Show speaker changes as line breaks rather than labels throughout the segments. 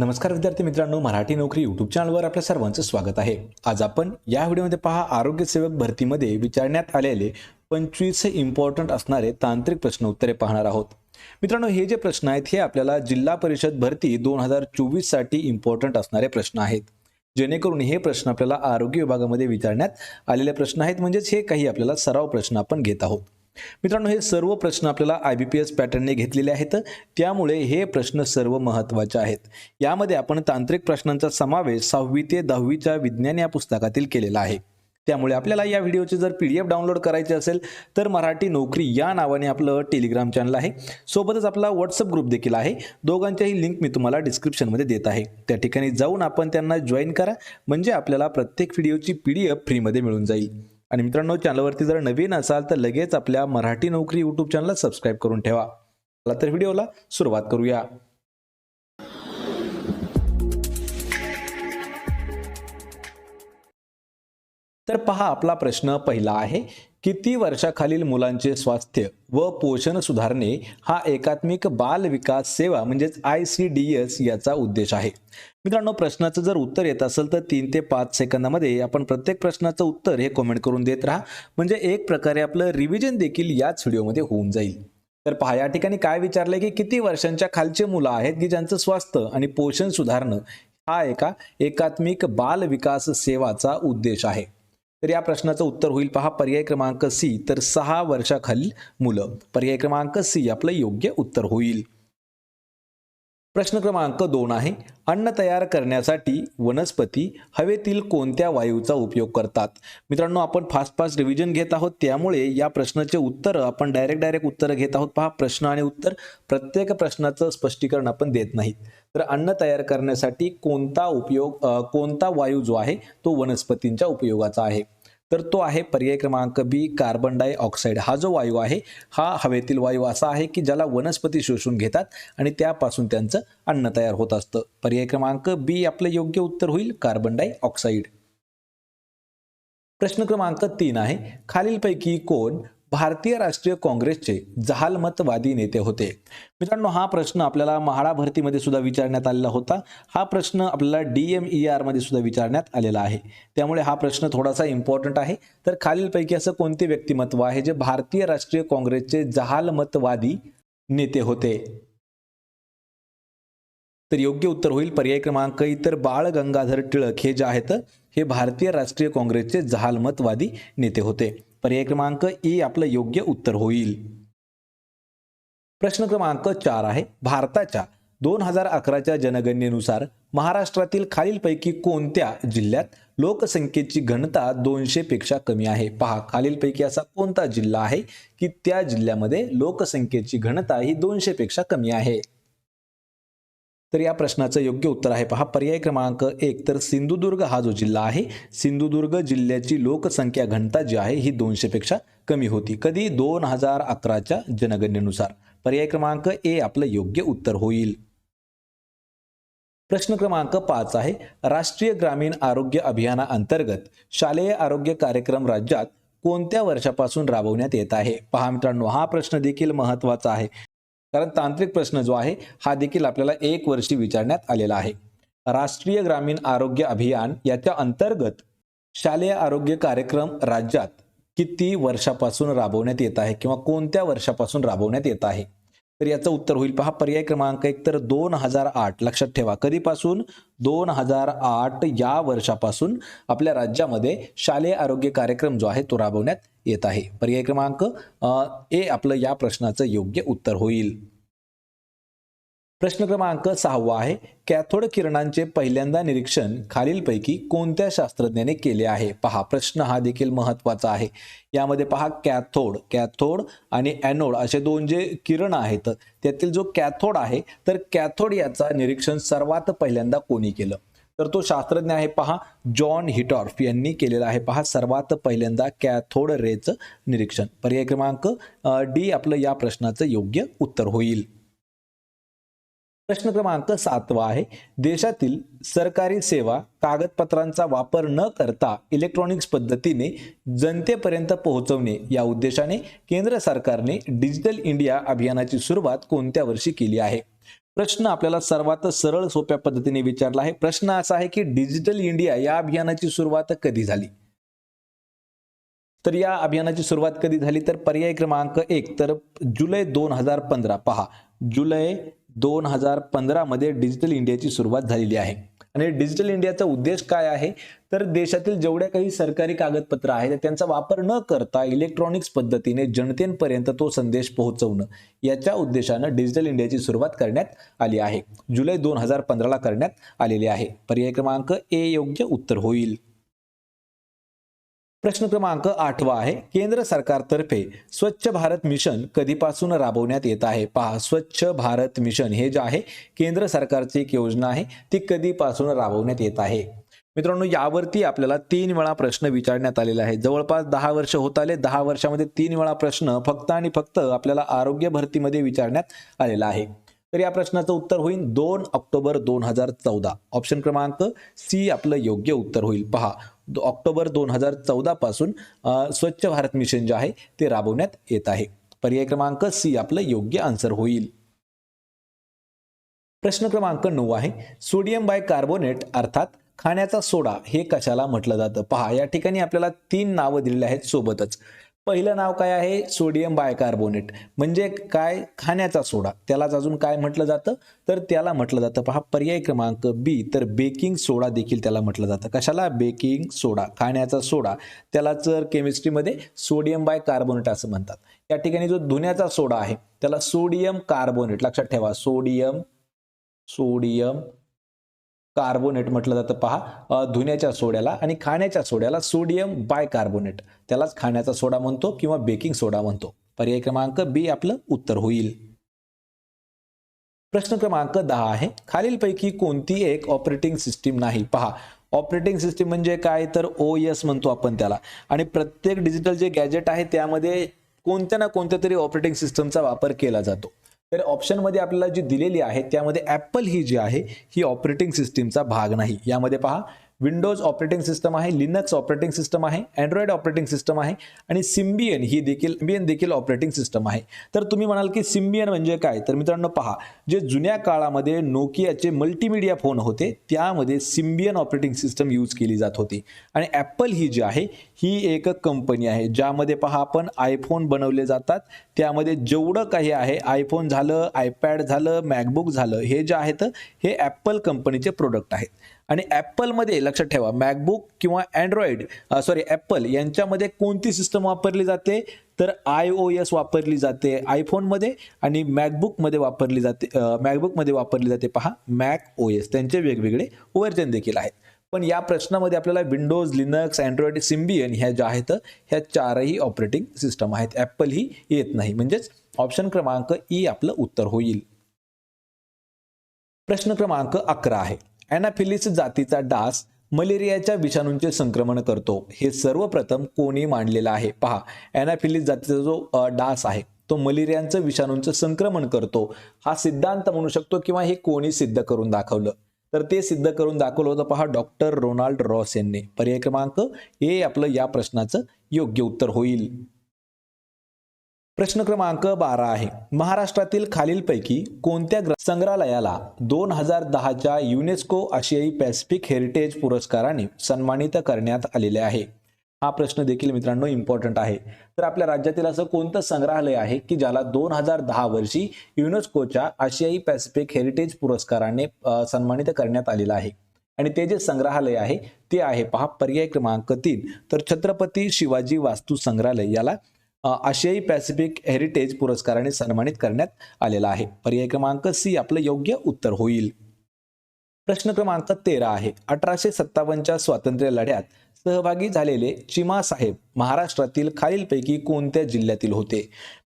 नमस्कार विद्यार्थी मित्रांनो मराठी नोकरी यूट्यूब चॅनलवर आपल्या सर्वांचं स्वागत आहे. आज आपण या व्हिडिओमध्ये पहा आरोग्य सेवक भरतीमध्ये विचारण्यात आलेले पंचवीस इम्पॉर्टंट असणारे तांत्रिक प्रश्न उत्तरे पाहणार आहोत. मित्रांनो हे जे प्रश्न आहेत हे आपल्याला जिल्हा परिषद भरती दोन हजार चोवीससाठी इम्पॉर्टंट असणारे प्रश्न आहेत. जेणेकरून हे प्रश्न आपल्याला आरोग्य विभागामध्ये विचारण्यात आलेले प्रश्न आहेत. म्हणजेच हे काही आपल्याला सराव प्रश्न आपण घेत आहोत. मित्रांनो हे सर्व प्रश्न आपल्याला आय बी पी एस पॅटर्नने घेतलेले आहेत. त्यामुळे हे प्रश्न सर्व महत्त्वाचे आहेत. यामध्ये आपण तांत्रिक प्रश्नांचा समावेश सहावी ते दहावीच्या विज्ञान या पुस्तकातील केलेला आहे. त्यामुळे आपल्याला या व्हिडिओचे जर पी डी एफ डाउनलोड करायचे असेल तर मराठी नोकरी या नावाने आपलं टेलिग्राम चॅनल आहे. सोबतच आपला व्हॉट्सअप ग्रुप देखील आहे. दोघांच्याही लिंक मी तुम्हाला डिस्क्रिप्शनमध्ये देत आहे. त्या ठिकाणी जाऊन आपण त्यांना जॉईन करा. म्हणजे आपल्याला प्रत्येक व्हिडिओची पी डी एफ फ्रीमध्ये मिळून जाईल. आणि मित्रांनो चॅनलवरती जर नवीन असाल तर लगेच आपल्या मराठी नोकरी यूट्यूब चॅनलला सबस्क्राईब करून ठेवा. चला तर व्हिडिओला सुरुवात करूया. तर पहा आपला प्रश्न पहिला आहे. किती वर्षाखालील मुलांचे स्वास्थ्य व पोषण सुधारणे हा एकात्मिक बाल विकास सेवा म्हणजेच आय सी डी एस याचा उद्देश आहे? मित्रांनो प्रश्नाचं जर उत्तर येत असेल तर तीन ते पाच सेकंदामध्ये आपण प्रत्येक प्रश्नाचं उत्तर हे कमेंट करून देत राहा. म्हणजे एक प्रकारे आपलं रिव्हिजन देखील याच व्हिडिओमध्ये होऊन जाईल. तर पहा या ठिकाणी काय विचारलंय की किती वर्षांच्या खालचे मुलं आहेत की ज्यांचं स्वास्थ्य आणि पोषण सुधारणं हा एका एकात्मिक बाल विकास सेवाचा उद्देश आहे? तर या प्रश्नाचं उत्तर होईल पहा पर्याय क्रमांक सी तर सहा वर्षाखालील मुलं. पर्याय क्रमांक सी आपलं योग्य उत्तर होईल. प्रश्न क्रमांक दोन आहे अन्न तयार करण्यासाठी वनस्पती हवेतील कोणत्या वायूचा उपयोग करतात? मित्रांनो आपण फास्ट फास्ट रिव्हिजन घेत आहोत त्यामुळे या प्रश्नाचे उत्तर आपण डायरेक्ट डायरेक्ट उत्तर घेत आहोत पहा प्रश्न आणि उत्तर प्रत्येक प्रश्नाचं स्पष्टीकरण आपण देत नाहीत. तर अन्न तयार करण्यासाठी कोणता उपयोग कोणता वायू जो आहे तो वनस्पतींच्या उपयोगाचा आहे. तर तो आहे पर्याय क्रमांक बी कार्बन डायऑक्साईड हा जो वायू आहे हा हवेतील वायू असा आहे की ज्याला वनस्पती शोषून घेतात आणि त्यापासून त्यांचं अन्न तयार होत असतं. पर्याय क्रमांक बी आपलं योग्य उत्तर होईल कार्बन डायऑक्साईड प्रश्न क्रमांक तीन आहे खालीलपैकी कोण भारतीय राष्ट्रीय काँग्रेसचे जहालमतवादी नेते होते. मित्रांनो हा प्रश्न आपल्याला म्हाडा भरतीमध्ये सुद्धा विचारण्यात आलेला होता. हा प्रश्न आपल्याला डी एम ई आरमध्ये सुद्धा विचारण्यात आलेला आहे. त्यामुळे हा प्रश्न थोडासा इम्पॉर्टंट आहे. तर खालीलपैकी असं कोणते व्यक्तिमत्व आहे जे भारतीय राष्ट्रीय काँग्रेसचे जहालमतवादी नेते होते? तर योग्य उत्तर होईल पर्याय क्रमांक इतर बाळ गंगाधर टिळक. हे जे आहेत हे भारतीय राष्ट्रीय काँग्रेसचे जहालमतवादी नेते होते. पर्याय क्रमांक ई आपलं योग्य उत्तर होईल. प्रश्न क्रमांक चार आहे भारताच्या दोन हजार अकराच्या जनगणनेनुसार महाराष्ट्रातील खालीलपैकी कोणत्या जिल्ह्यात लोकसंख्येची घनता दोनशे पेक्षा कमी आहे? पहा खालीलपैकी असा कोणता जिल्हा आहे की त्या जिल्ह्यामध्ये लोकसंख्येची घनता ही दोनशे पेक्षा कमी आहे? तर या प्रश्नाचं योग्य उत्तर आहे. पहा पर्याय क्रमांक एक तर सिंधुदुर्ग हा जो जिल्हा आहे सिंधुदुर्ग जिल्ह्याची लोकसंख्या घनता जी आहे ही दोनशे पेक्षा कमी होती. कधी? दोन हजार अकराच्या जनगणनेनुसार. पर्याय क्रमांक ए आपलं योग्य उत्तर होईल. प्रश्न क्रमांक पाच आहे. राष्ट्रीय ग्रामीण आरोग्य अभियानाअंतर्गत शालेय आरोग्य कार्यक्रम राज्यात कोणत्या वर्षापासून राबवण्यात येत आहे? पहा मित्रांनो हा प्रश्न देखील महत्त्वाचा आहे. कारण तांत्रिक प्रश्न जो आहे हा देखील आपल्याला एक वर्षी विचारण्यात आलेला आहे. राष्ट्रीय ग्रामीण आरोग्य अभियान याच्या अंतर्गत शालेय आरोग्य कार्यक्रम राज्यात किती वर्षापासून राबवण्यात येत आहे किंवा कोणत्या वर्षापासून राबवण्यात येत आहे? तर याचं उत्तर होईल. पहा पर्याय क्रमांक एक तर दोन हजार आठ. लक्षात ठेवा कधीपासून? दोन हजार आठ या वर्षापासून आपल्या राज्यामध्ये शालेय आरोग्य कार्यक्रम जो आहे तो राबवण्यात येत आहे. पर्याय क्रमांक ए आपलं या प्रश्नाचं योग्य उत्तर होईल. प्रश्न क्रमांक सहावा आहे. कॅथोड किरणांचे पहिल्यांदा निरीक्षण खालीलपैकी कोणत्या शास्त्रज्ञाने केले आहे? पहा प्रश्न हा देखील महत्त्वाचा आहे. यामध्ये पहा कॅथोड कॅथोड आणि ॲनोड असे दोन जे किरण आहेत त्यातील जो कॅथोड आहे तर कॅथोड याचा निरीक्षण सर्वात पहिल्यांदा कोणी केलं? तर तो शास्त्रज्ञ आहे पहा जॉन हिटॉर्फ यांनी केलेला आहे. पहा सर्वात पहिल्यांदा कॅथोड रेचं निरीक्षण. पर्याय क्रमांक डी आपलं या प्रश्नाचं योग्य उत्तर होईल. प्रश्न क्रमांक सातवा आहे. देशातील सरकारी सेवा कागदपत्रांचा वापर न करता इलेक्ट्रॉनिक्स पद्धतीने जनतेपर्यंत पोहोचवणे या उद्देशाने केंद्र सरकारने डिजिटल इंडिया अभियानाची सुरुवात कोणत्या वर्षी केली आहे? प्रश्न आपल्याला सर्वात सरळ सोप्या पद्धतीने विचारला आहे. प्रश्न असा आहे की डिजिटल इंडिया या अभियानाची सुरुवात कधी झाली? तर या अभियानाची सुरुवात कधी झाली? तर पर्याय क्रमांक एक तर जुलै दोन हजार पंधरा. पहा जुलै दोन हजार पंधरामध्ये डिजिटल इंडियाची सुरुवात झालेली आहे. आणि डिजिटल इंडियाचा उद्देश काय आहे? तर देशातील जेवढ्या काही सरकारी कागदपत्र आहेत त्यांचा वापर न करता इलेक्ट्रॉनिक्स पद्धतीने जनतेपर्यंत तो संदेश पोहोचवणं याच्या उद्देशानं डिजिटल इंडियाची सुरुवात करण्यात आली आहे. जुलै दोन हजार पंधराला करण्यात आलेली आहे. पर्याय क्रमांक ए योग्य उत्तर होईल. प्रश्न क्रमांक आठवा आहे. केंद्र सरकारतर्फे स्वच्छ भारत मिशन कधीपासून राबवण्यात येत आहे? पहा स्वच्छ भारत मिशन हे जे आहे केंद्र सरकारची एक योजना आहे. ती कधीपासून राबवण्यात येत आहे? मित्रांनो यावरती आपल्याला तीन वेळा प्रश्न विचारण्यात आलेला आहे जवळपास दहा वर्ष होत आले. दहा वर्षामध्ये तीन वेळा प्रश्न फक्त आणि फक्त आपल्याला आरोग्य भरतीमध्ये विचारण्यात आलेला आहे. तर या प्रश्नाचं उत्तर होईल दोन ऑक्टोबर दोन हजार चौदा. ऑप्शन क्रमांक सी आपलं योग्य उत्तर होईल. पहा ऑक्टोबर दोन हजार चौदा पासून स्वच्छ भारत मिशन जे आहे ते राबवण्यात येत आहे. पर्याय क्रमांक सी आपलं योग्य आन्सर होईल. प्रश्न क्रमांक नऊ आहे सोडियम बाय कार्बोनेट अर्थात खाण्याचा सोडा हे कशाला म्हटलं जातं? पहा या ठिकाणी आपल्याला तीन नावं दिलेली आहेत सोबतच. पहिलं नाव काय आहे? Sodium bicarbonate. म्हणजे काय? खाण्याचा सोडा. त्यालाच अजून काय म्हटलं जातं? तर त्याला म्हटलं जातं पहा पर्याय क्रमांक बी तर बेकिंग सोडा देखील त्याला म्हटलं जातं. कशाला? Baking soda. खाण्याचा सोडा. त्याला जर केमिस्ट्रीमध्ये सोडियम बाय कार्बोनेट असं म्हणतात. या ठिकाणी जो धुण्याचा सोडा आहे त्याला सोडियम कार्बोनेट. लक्षात ठेवा. सोडियम सोडियम कार्बोनेट म्हटलं जातं. पहा धुण्याच्या सोड्याला आणि खाण्याच्या सोड्याला सोडियम बायकार्बोनेट त्यालाच खाण्याचा सोडा म्हणतो किंवा बेकिंग सोडा म्हणतो. पर्याय क्रमांक बी आपलं उत्तर होईल. प्रश्न क्रमांक दहा आहे. खालीलपैकी कोणती एक ऑपरेटिंग सिस्टीम नाही? पहा ऑपरेटिंग सिस्टीम म्हणजे काय? तर ओ एस म्हणतो आपण त्याला. आणि प्रत्येक डिजिटल जे गॅजेट आहे त्यामध्ये कोणत्या ना कोणत्या तरी ऑपरेटिंग सिस्टमचा वापर केला जातो. तर ऑप्शनमध्ये आपल्याला जी दिलेली आहे त्यामध्ये ॲपल ही जी आहे ही ऑपरेटिंग सिस्टीमचा भाग नाही. यामध्ये पहा विंडोज ऑपरेटिंग सिस्टम आहे लिनक्स ऑपरेटिंग सिस्टम आहे अँड्रॉइड ऑपरेटिंग सिस्टम आहे आणि सिम्बियन ही देखील सिम्बियन देखील ऑपरेटिंग सिस्टम आहे. तर तुम्ही म्हणाल की सिम्बियन म्हणजे काय? तर मित्रांनो पहा जे जुन्या काळामध्ये नोकियाचे मल्टीमीडिया फोन होते त्यामध्ये सिम्बियन ऑपरेटिंग सिस्टम यूज केली जात होती. आणि ॲपल ही जी आहे ही एक कंपनी आहे ज्यामध्ये पहा आपण आयफोन बनवले जातात. त्यामध्ये जेवढं काही आहे आयफोन झालं आयपॅड झालं मॅकबुक झालं हे जे आहेत हे ॲपल कंपनीचे प्रोडक्ट आहेत. आणि ॲपलमध्ये लक्षात ठेवा मॅकबुक किंवा अँड्रॉइड सॉरी ॲपल यांच्यामध्ये कोणती सिस्टम वापरली जाते? तर आय ओ एस वापरली जाते आयफोनमध्ये आणि मॅकबुकमध्ये वापरली जाते मॅकबुकमध्ये वापरली जाते. पहा मॅक ओ एस त्यांचे वेगवेगळे वर्जन देखील आहेत. पण या प्रश्नामध्ये आपल्याला विंडोज लिनक्स अँड्रॉइड सिम्बियन ह्या ज्या आहेत ह्या चारही ऑपरेटिंग सिस्टम आहेत. ॲपल ही येत नाही. म्हणजेच ऑप्शन क्रमांक ई आपलं उत्तर होईल. प्रश्न क्रमांक अकरा आहे. अॅनाफिलिस जातीचा डास मलेरियाच्या विषाणूंचे संक्रमण करतो. हे सर्वप्रथम कोणी मांडलेलं आहे? पहा अॅनाफिलिस जातीचा जो डास आहे तो मलेरियांचं विषाणूंचं संक्रमण करतो. हा सिद्धांत म्हणू शकतो किंवा हे कोणी सिद्ध करून दाखवलं? तर ते सिद्ध करून दाखवलं होतं पहा डॉक्टर रोनाल्ड रॉस यांनी. पर्याय क्रमांक हे आपलं या प्रश्नाचं योग्य उत्तर होईल. प्रश्न क्रमांक बारा आहे. महाराष्ट्रातील खालीलपैकी कोणत्या संग्रहालयाला दोन हजार दहाच्या युनेस्को आशियाई पॅसिफिक हेरिटेज पुरस्काराने सन्मानित करण्यात आलेले आहे? हा प्रश्न देखील मित्रांनो इम्पॉर्टंट आहे. तर आपल्या राज्यातील असं कोणतं संग्रहालय आहे की ज्याला दोन हजार दहा वर्षी युनेस्कोच्या आशियाई पॅसिफिक हेरिटेज पुरस्काराने सन्मानित करण्यात आलेलं आहे? आणि ते जे संग्रहालय आहे ते आहे पहा पर्याय क्रमांक तीन. तर छत्रपती शिवाजी वास्तू संग्रहालय याला आशियाई पॅसिफिक हेरिटेज पुरस्काराने सन्मानित करण्यात आलेला आहे. पर्याय क्रमांक सी आपलं योग्य उत्तर होईल. प्रश्न क्रमांक तेरा आहे. अठराशे सत्तावन्नच्या स्वातंत्र्य लढ्यात सहभागी झालेले चिमा साहेब महाराष्ट्रातील खालीलपैकी कोणत्या जिल्ह्यातील होते?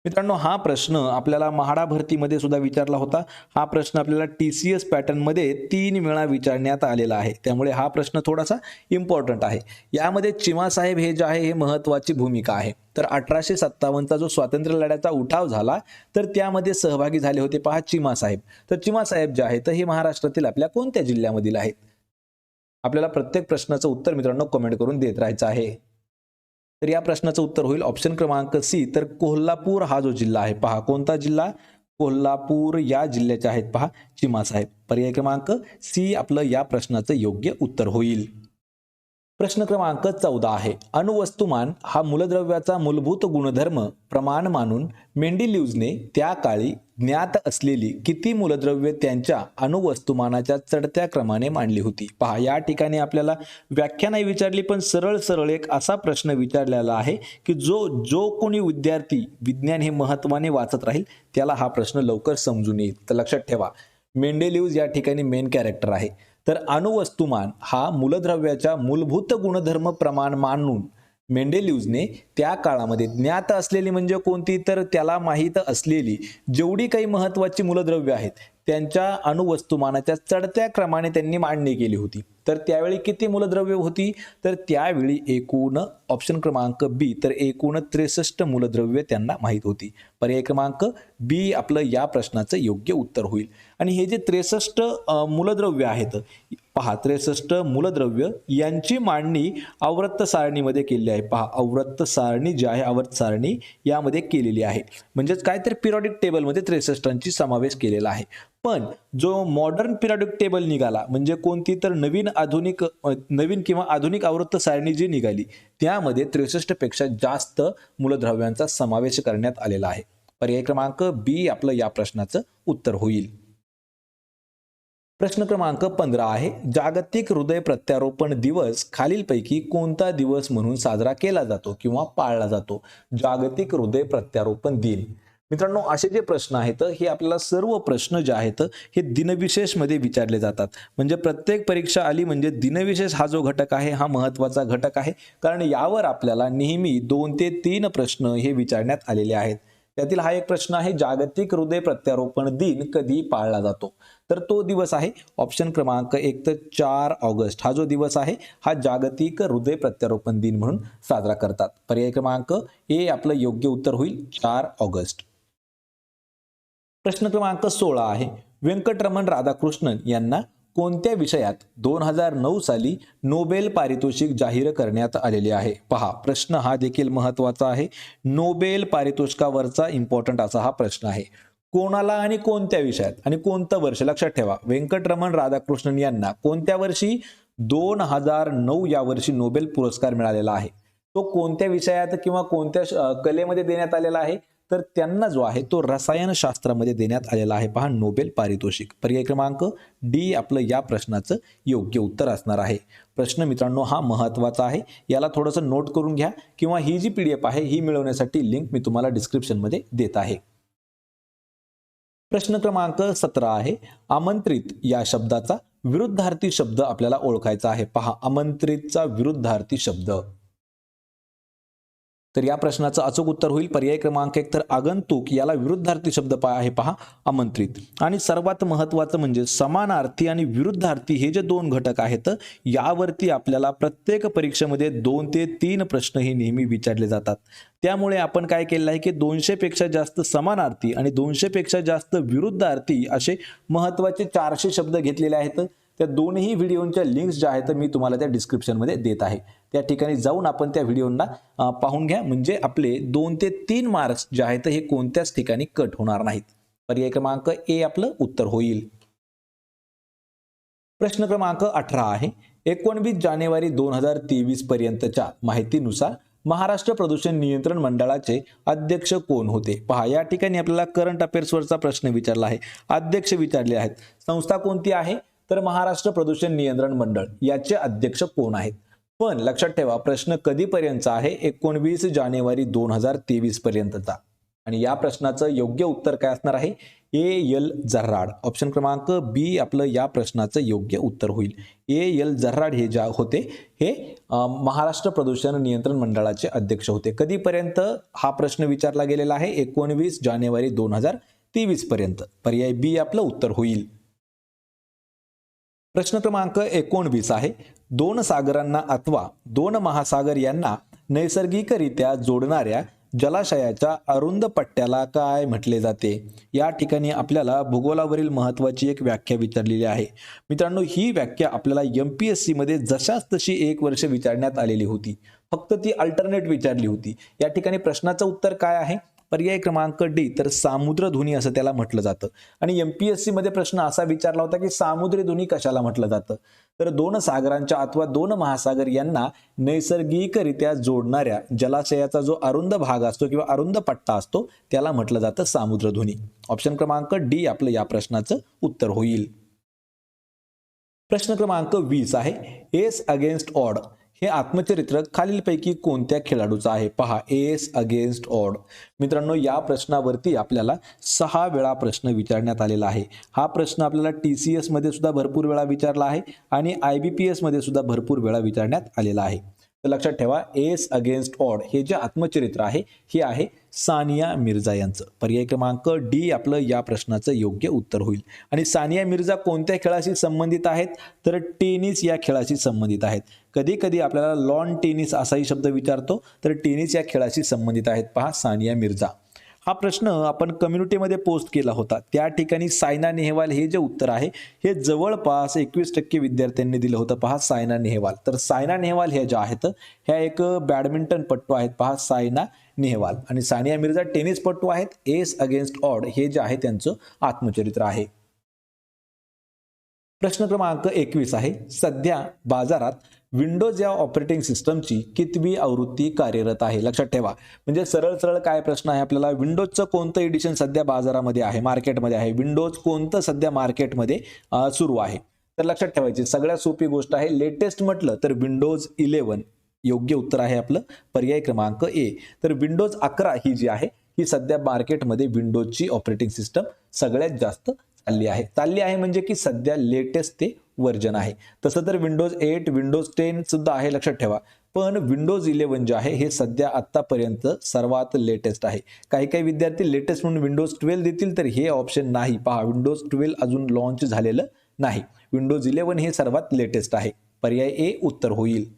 मित्रांनो हा प्रश्न आपल्याला म्हाडा भरतीमध्ये सुद्धा विचारला होता. हा प्रश्न आपल्याला टी सी एस पॅटर्नमध्ये तीन वेळा विचारण्यात आलेला आहे. त्यामुळे हा प्रश्न थोडासा इम्पॉर्टंट आहे. यामध्ये चिमा साहेब हे जे आहे हे महत्वाची भूमिका आहे. तर अठराशे सत्तावन्नचा जो स्वातंत्र्य लढ्याचा उठाव झाला तर त्यामध्ये सहभागी झाले होते पहा चिमा साहेब. तर चिमा साहेब जे आहेत हे महाराष्ट्रातील आपल्या कोणत्या जिल्ह्यामधील आहेत? आपल्याला प्रत्येक प्रश्नाचं उत्तर मित्रांनो कमेंट करून देत राहायचं आहे. तर या प्रश्नाचं उत्तर होईल ऑप्शन क्रमांक सी तर कोल्हापूर हा जो जिल्हा आहे पहा कोणता जिल्हा? कोल्हापूर या जिल्ह्याचे आहेत पहा चिमासाहेब. पर्याय क्रमांक सी आपलं या प्रश्नाचं योग्य उत्तर होईल. प्रश्न क्रमांक चौदा आहे. अणुवस्तुमान हा मूलद्रव्याचा मूलभूत गुणधर्म प्रमाण मानून मेंडिल्यूजने त्या काळी ज्ञात असलेली किती मूलद्रव्ये त्यांच्या अणुवस्तुमानाच्या चढत्या क्रमाने मांडली होती? पहा या ठिकाणी आपल्याला व्याख्या नाही विचारली पण सरळ सरळ एक असा प्रश्न विचारलेला आहे की जो जो कोणी विद्यार्थी विज्ञान हे महत्वाने वाचत राहील त्याला हा प्रश्न लवकर समजून येईल. तर लक्षात ठेवा मेंडेलिव्ज या ठिकाणी मेन कॅरेक्टर आहे. तर अणुवस्तुमान हा मूलद्रव्याच्या मूलभूत गुणधर्म प्रमाण मानून मेंडेल्यूजने त्या काळामध्ये ज्ञात असलेली म्हणजे कोणती? तर त्याला माहीत असलेली जेवढी काही महत्वाची मूलद्रव्य आहेत त्यांच्या अणुवस्तुमानाच्या चढत्या क्रमाने त्यांनी मांडणी केली होती. तर त्यावेळी किती मूलद्रव्य होती? तर त्यावेळी एकूण ऑप्शन क्रमांक बी तर एकूण त्रेसष्ट मूलद्रव्य त्यांना माहीत होती. पर्याय क्रमांक बी आपलं या प्रश्नाचं योग्य उत्तर होईल. आणि हे जे त्रेसष्ट मूलद्रव्य आहेत पहा त्रेसष्ट मूलद्रव्य यांची मांडणी आवर्त सारणीमध्ये केलेली आहे. पहा आवृत्त सारणी जी आहे आवर्त सारणी यामध्ये केलेली आहे. म्हणजेच काय तर पिरियडिक टेबलमध्ये त्रेसष्टांची समावेश केलेला आहे. पण जो मॉडर्न पिरियडिक टेबल निघाला म्हणजे कोणती तर नवीन आधुनिक नवीन किंवा आधुनिक आवृत्त सारणी जी निघाली त्यामध्ये त्रेसष्टपेक्षा जास्त मूलद्रव्यांचा समावेश करण्यात आलेला आहे. पर्याय क्रमांक बी आपलं या प्रश्नाचं उत्तर होईल. प्रश्न क्रमांक पंधरा आहे जागतिक हृदय प्रत्यारोपण दिवस खालीलपैकी कोणता दिवस म्हणून साजरा केला जातो किंवा पाळला जातो? जागतिक हृदय प्रत्यारोपण दिन. मित्रांनो असे जे प्रश्न आहेत हे आपल्याला सर्व प्रश्न जे आहेत हे दिनविशेषमध्ये विचारले जातात. म्हणजे प्रत्येक परीक्षा आली म्हणजे दिनविशेष हा जो घटक आहे हा महत्त्वाचा घटक आहे. कारण यावर आपल्याला नेहमी दोन ते तीन प्रश्न हे विचारण्यात आलेले आहेत. त्यातील हा एक प्रश्न आहे जागतिक हृदय प्रत्यारोपण दिन कधी पाळला जातो? तर तो दिवस आहे ऑप्शन क्रमांक एक तर चार ऑगस्ट. हा जो दिवस आहे हा जागतिक हृदय प्रत्यारोपण दिन म्हणून साजरा करतात. पर्याय क्रमांक ए आपलं योग्य उत्तर होईल चार ऑगस्ट. प्रश्न क्रमांक सोळा आहे. व्यंकटरमण राधाकृष्णन यांना कोणत्या विषयात दोन हजार नऊ साली नोबेल पारितोषिक जाहीर करण्यात आलेले आहे? पहा प्रश्न हा देखील महत्त्वाचा आहे. नोबेल पारितोषिकावरचा इम्पॉर्टंट असा हा प्रश्न आहे. कोणाला आणि कोणत्या विषयात आणि कोणतं वर्ष? लक्षात ठेवा व्यंकटरमण राधाकृष्णन यांना कोणत्या वर्षी दोन हजार नऊ या वर्षी नोबेल पुरस्कार मिळालेला आहे? तो कोणत्या विषयात किंवा कोणत्या श- कलेमध्ये देण्यात आलेला आहे? तर त्यांना जो आहे तो रसायनशास्त्रामध्ये देण्यात आलेला आहे. पहा नोबेल पारितोषिक. पर्याय क्रमांक डी आपलं या प्रश्नाचं योग्य उत्तर असणार आहे. प्रश्न मित्रांनो हा महत्त्वाचा आहे. याला थोडंसं नोट करून घ्या किंवा ही जी पी डी एफ आहे ही मिळवण्यासाठी लिंक मी तुम्हाला डिस्क्रिप्शनमध्ये देत आहे. प्रश्न क्रमांक सतरा आहे. आमंत्रित या शब्दाचा विरुद्धार्थी शब्द आपल्याला ओळखायचा आहे. पहा आमंत्रितचा विरुद्धार्थी शब्द. तर या प्रश्नाचं अचूक उत्तर होईल. पर्याय क्रमांक एक तर आगंतुक याला विरुद्धार्थी शब्द पा आहे पहा आमंत्रित. आणि सर्वात महत्वाचं म्हणजे समानार्थी आणि विरुद्धार्थी हे जे दोन घटक आहेत यावरती आपल्याला प्रत्येक परीक्षेमध्ये दोन ते तीन प्रश्न हे नेहमी विचारले जातात. त्यामुळे आपण काय केलं आहे की दोनशे पेक्षा जास्त समानार्थी आणि दोनशे पेक्षा जास्त विरुद्धार्थी असे महत्त्वाचे चारशे शब्द घेतलेले आहेत. त्या दोन्ही व्हिडिओच्या लिंक्स ज्या आहेत मी तुम्हाला त्या डिस्क्रिप्शनमध्ये देत आहे. त्या ठिकाणी जाऊन आपण त्या व्हिडिओंना पाहून घ्या. म्हणजे आपले दोन ते तीन मार्क्स जे आहेत हे कोणत्याच ठिकाणी कट होणार नाहीत. पर्याय क्रमांक ए आपलं उत्तर होईल. प्रश्न क्रमांक अठरा आहे. एकोणवीस जानेवारी दोन हजार तेवीस पर्यंतच्या माहितीनुसार महाराष्ट्र प्रदूषण नियंत्रण मंडळाचे अध्यक्ष कोण होते? पहा या ठिकाणी आपल्याला करंट अफेअर्सवरचा प्रश्न विचारला आहे. अध्यक्ष विचारले आहेत. संस्था कोणती आहे? तर महाराष्ट्र प्रदूषण नियंत्रण मंडळ याचे अध्यक्ष कोण आहेत? पण लक्षात ठेवा प्रश्न कधीपर्यंतचा आहे? एकोणवीस जानेवारी दोन हजार तेवीस पर्यंतचा. आणि या प्रश्नाचं योग्य उत्तर काय असणार आहे? A L जर्राड. ऑप्शन क्रमांक बी आपलं या प्रश्नाचं योग्य उत्तर होईल. ए एल जर्राड हे ज्या होते हे महाराष्ट्र प्रदूषण नियंत्रण मंडळाचे अध्यक्ष होते. कधीपर्यंत हा प्रश्न विचारला गेलेला आहे? एकोणवीस जानेवारी दोन हजार तेवीस पर्यंत. पर्याय बी आपलं उत्तर होईल. प्रश्न क्रमांक एकोणवीस आहे. दोन सागरांना अथवा दोन महासागर यांना नैसर्गिकरित्या जोडणाऱ्या जलाशयाच्या अरुंद पट्ट्याला काय म्हटले जाते? या ठिकाणी आपल्याला भूगोलावरील महत्वाची एक व्याख्या विचारलेली आहे. मित्रांनो ही व्याख्या आपल्याला एम पी एस सीमध्ये जशाच तशी एक वर्ष विचारण्यात आलेली होती. फक्त ती अल्टरनेट विचारली होती. या ठिकाणी प्रश्नाचं उत्तर काय आहे? पर्याय क्रमांक डी तर सामुद्रधुनी असं त्याला म्हटलं जातं. आणि एम पी एस सीमध्ये प्रश्न असा विचारला होता की सामुद्री धुनी कशाला म्हटलं जातं? तर दोन सागरांच्या अथवा दोन महासागर यांना नैसर्गिकरित्या जोडणाऱ्या जलाशयाचा जो अरुंद भाग असतो किंवा अरुंद पट्टा असतो त्याला म्हटलं जातं सामुद्रधुनी ऑप्शन क्रमांक डी आपलं या प्रश्नाचं उत्तर होईल. प्रश्न क्रमांक वीस आहे. एस अगेन्स्ट ऑड हे आत्मचरित्र खालीलपैकी कोणत्या खेळाडूचं आहे? पहा एस अगेन्स्ट ऑड मित्रांनो या प्रश्नावरती आपल्याला सहा वेळा प्रश्न विचारण्यात आलेला आहे. हा प्रश्न आपल्याला टी सी एसमध्ये सुद्धा भरपूर वेळा विचारला आहे आणि आय बी पी एसमध्ये सुद्धा भरपूर वेळा विचारण्यात आलेला आहे. तर लक्षात ठेवा एस अगेन्स्ट ऑड हे जे आत्मचरित्र आहे हे आहे सानिया मिर्झा यांचं. पर्याय क्रमांक डी आपलं या प्रश्नाचं योग्य उत्तर होईल. आणि सानिया मिर्झा कोणत्या खेळाशी संबंधित आहेत? तर टेनिस या खेळाशी संबंधित आहेत. कधी कधी आपल्याला लॉन टेनिस असाही शब्द विचारतो. तर टेनिस या खेळाशी संबंधित आहेत. पहा सानिया मिर्झा. हा प्रश्न आपण कम्युनिटीमध्ये पोस्ट केला होता. त्या ठिकाणी सायना नेहवाल हे जे उत्तर आहे हे जवळपास एकवीस टक्के विद्यार्थ्यांनी दिलं होतं. पहा सायना नेहवाल. तर सायना नेहवाल ह्या ज्या आहेत ह्या एक बॅडमिंटन पट्टू आहेत. पहा सायना नेहवाल. आणि सानिया मिर्झा टेनिसपटू आहेत. एस अगेन्स्ट ऑड हे जे आहे त्यांचं आत्मचरित्र आहे. प्रश्न क्रमांक एकवीस आहे. सध्या बाजारात विंडोज या ऑपरेटिंग सिस्टमची कितवी आवृत्ती कार्यरत आहे? लक्षात ठेवा. म्हणजे सरळ सरळ काय प्रश्न आहे आपल्याला? विंडोजचं कोणतं एडिशन सध्या बाजारामध्ये आहे मार्केटमध्ये आहे? विंडोज कोणतं सध्या मार्केटमध्ये सुरू आहे? तर लक्षात ठेवायची सगळ्यात सोपी गोष्ट आहे. लेटेस्ट म्हटलं तर विंडोज इलेवन योग्य उत्तर आहे आपलं. पर्याय क्रमांक ए. तर विंडोज अकरा ही जी आहे ही सध्या मार्केटमध्ये विंडोजची ऑपरेटिंग सिस्टम सगळ्यात जास्त चालली आहे. चालली आहे म्हणजे की सध्या लेटेस्ट ते वर्जन आहे. तसं तर विंडोज एट विंडोज टेन सुद्धा आहे लक्षात ठेवा. पण विंडोज इलेव्हन जे आहे हे सध्या आत्तापर्यंत सर्वात लेटेस्ट आहे. काही काही विद्यार्थी लेटेस्ट म्हणून विंडोज ट्वेल्व देतील तर हे ऑप्शन नाही. पहा विंडोज ट्वेल्व अजून लॉन्च झालेलं नाही. विंडोज इलेव्हन हे सर्वात लेटेस्ट आहे. पर्याय ए उत्तर होईल.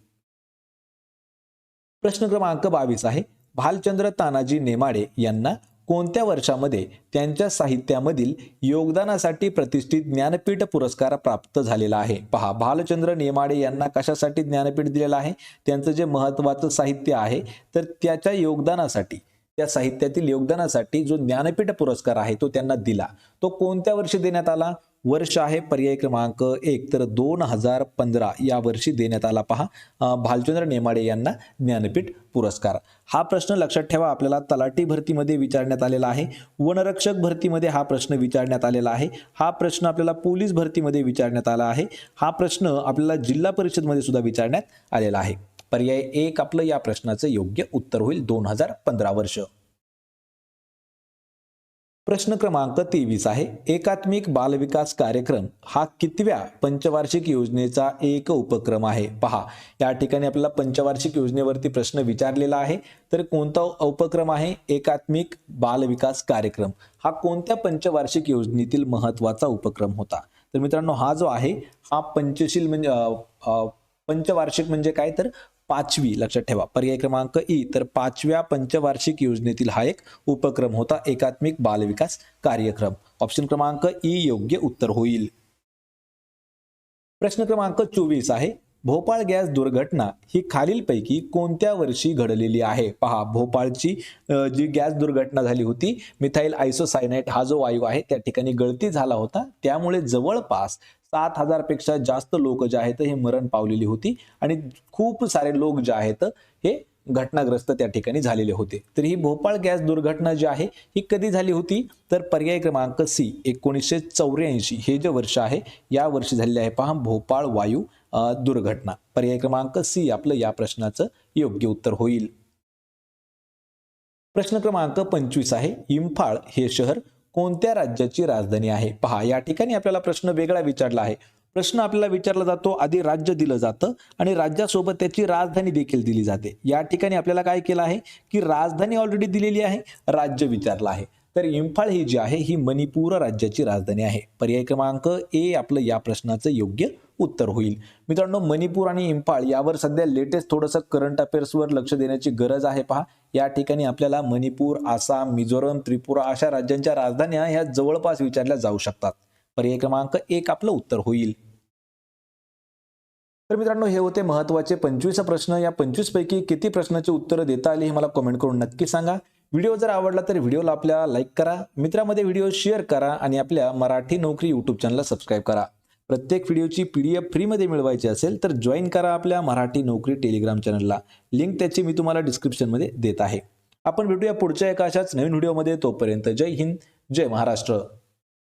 प्रश्न क्रमांक बावीस आहे. भालचंद्र तानाजी नेमाडे यांना कोणत्या वर्षामध्ये त्यांच्या साहित्यामधील योगदानासाठी प्रतिष्ठित ज्ञानपीठ पुरस्कार प्राप्त झालेला आहे? पहा भालचंद्र नेमाडे यांना कशासाठी ज्ञानपीठ दिलेलं आहे? त्यांचं जे महत्त्वाचं साहित्य आहे तर त्याच्या योगदानासाठी त्या साहित्यातील योगदानासाठी जो ज्ञानपीठ पुरस्कार आहे तो त्यांना दिला. तो कोणत्या वर्षी देण्यात आला? वर्ष आहे पर्याय क्रमांक एक. तर दोन हजार पंधरा या वर्षी देण्यात आला पहा. भालचंद्र नेमाडे यांना ज्ञानपीठ पुरस्कार. हा प्रश्न लक्षात ठेवा आपल्याला तलाठी भरतीमध्ये विचारण्यात आलेला आहे. वनरक्षक भरतीमध्ये हा प्रश्न विचारण्यात आलेला आहे. हा प्रश्न आपल्याला पोलीस भरतीमध्ये विचारण्यात आला आहे. हा प्रश्न आपल्याला जिल्हा परिषदमध्ये सुद्धा विचारण्यात आलेला आहे. पर्याय एक आपलं या प्रश्नाचं योग्य उत्तर होईल दोन हजार पंधरा वर्ष. प्रश्न क्रमांक तेवीस आहे. एकात्मिक बालविकास कार्यक्रम हा कितव्या पंचवार्षिक योजनेचा एक उपक्रम आहे? पहा या ठिकाणी आपल्याला पंचवार्षिक योजनेवरती प्रश्न विचारलेला आहे. तर कोणता उपक्रम आहे? एकात्मिक बालविकास कार्यक्रम. हा कोणत्या पंचवार्षिक योजनेतील महत्त्वाचा उपक्रम होता? तर मित्रांनो हा जो आहे हा पंचशील म्हणजे पंचवार्षिक म्हणजे काय? तर पाचवी लक्षात ठेवा. पर्याय क्रमांक ई तर पाचव्या पंचवार्षिक योजनेतील हा एक उपक्रम होता एकात्मिक बालविकास कार्यक्रम. ऑप्शन क्रमांक ई योग्य उत्तर होईल. प्रश्न क्रमांक चोवीस आहे. भोपाळ गॅस दुर्घटना ही खालीलपैकी कोणत्या वर्षी घडलेली आहे? पहा भोपाळची जी गॅस दुर्घटना झाली होती मिथाईल आयसोसायनाइट हा जो वायू आहे त्या ठिकाणी गळती झाला होता. त्यामुळे जवळपास सात हजारपेक्षा जास्त लोक जे आहेत हे मरण पावलेली होती आणि खूप सारे लोक जे आहेत हे घटनाग्रस्त त्या ठिकाणी झालेले होते. तर ही भोपाळ गॅस दुर्घटना जी आहे ही कधी झाली होती? तर पर्याय क्रमांक सी एकोणीसशे चौऱ्याऐंशी हे जे वर्ष आहे या वर्षी झालेले आहे. पहा भोपाळ वायू दुर्घटना. पर्याय क्रमांक सी आपलं या प्रश्नाचं योग्य उत्तर होईल. प्रश्न क्रमांक पंचवीस आहे. इम्फाळ हे शहर कोणत्या राज्याची राजधानी आहे? पहा या ठिकाणी आपल्याला प्रश्न वेगळा विचारला आहे. प्रश्न आपल्याला विचारला जातो आधी राज्य दिलं जातं आणि राज्यासोबत त्याची राजधानी देखील दिली जाते. या ठिकाणी आपल्याला काय केलं आहे? की राजधानी ऑलरेडी दिलेली आहे राज्य विचारलं आहे. तर इम्फाळ ही जी आहे ही मणिपूर राज्याची राजधानी आहे. पर्याय क्रमांक ए आपलं या प्रश्नाचं योग्य उत्तर होईल. मित्रांनो मणिपूर आणि इम्फाळ यावर सध्या लेटेस्ट थोडंसं करंट अफेअर्सवर लक्ष देण्याची गरज आहे. पहा या ठिकाणी आपल्याला मणिपूर आसाम मिझोरम त्रिपुरा अशा राज्यांच्या राजधान्या ह्या जवळपास विचारल्या जाऊ शकतात. पर्याय क्रमांक एक आपलं उत्तर होईल. तर मित्रांनो हे होते महत्त्वाचे पंचवीस प्रश्न. या पंचवीस पैकी किती प्रश्नाची उत्तरं देता आली हे मला कमेंट करून नक्की सांगा. व्हिडिओ जर आवडला तर व्हिडिओला आपल्या लाईक करा. मित्रामध्ये व्हिडिओ शेअर करा आणि आपल्या मराठी नोकरी यूट्यूब चॅनलला सबस्क्राईब करा. प्रत्येक व्हिडिओची पी डी एफ फ्रीमध्ये मिळवायची असेल तर जॉईन करा आपल्या मराठी नोकरी टेलिग्राम चॅनलला. लिंक त्याची मी तुम्हाला डिस्क्रिप्शनमध्ये देत आहे. आपण भेटूया पुढच्या एका अशाच नवीन व्हिडिओमध्ये. तोपर्यंत जय हिंद जय महाराष्ट्र.